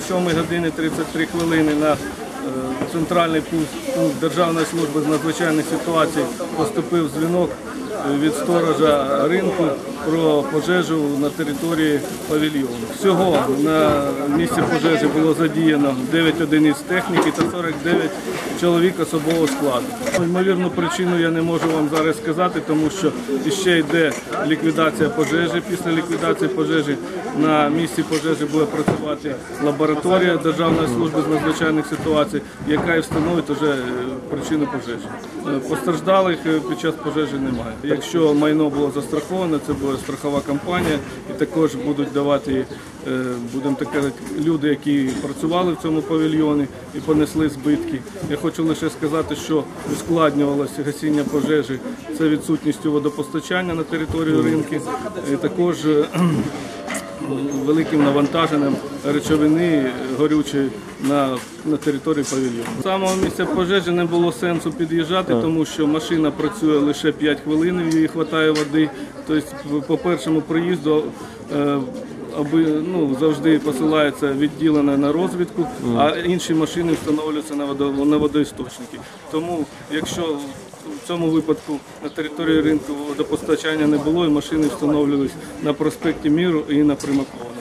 7 години 33 хвилини на е, центральний пункт, пункт Державної служби з надзвичайних ситуацій поступив дзвінок е, від сторожа ринку про пожежу на території павільйону. Всього на місці пожежі було задіяно 9 одиниць техніки та 49 чоловік особового складу. Ймовірну причину я не можу вам зараз сказати, тому що ще йде ліквідація пожежі. Після ліквідації пожежі на місці пожежі буде працювати лабораторія Державної служби з надзвичайних ситуацій, яка і встановить вже е, причину пожежі. Е, Постраждалих е, під час пожежі немає. Якщо майно було застраховане, це буде страхова компанія, і також будуть давати, е, будемо так казати, люди, які працювали в цьому павільйоні і понесли збитки. Я хочу лише сказати, що ускладнювалося гасіння пожежі це відсутністю водопостачання на територію ринки. І також е, великим навантаженням речовини горючої на, на території павільйону. З самого місця пожежі не було сенсу під'їжджати, тому що машина працює лише 5 хвилин, їй вистачає води. Тобто по першому приїзду е, аби ну завжди посилається відділене на розвідку, а інші машини встановлюються на водоісточники. Тому, якщо в цьому випадку на території ринку водопостачання не було, і машини встановлювалися на проспекті Міру і на Примакові.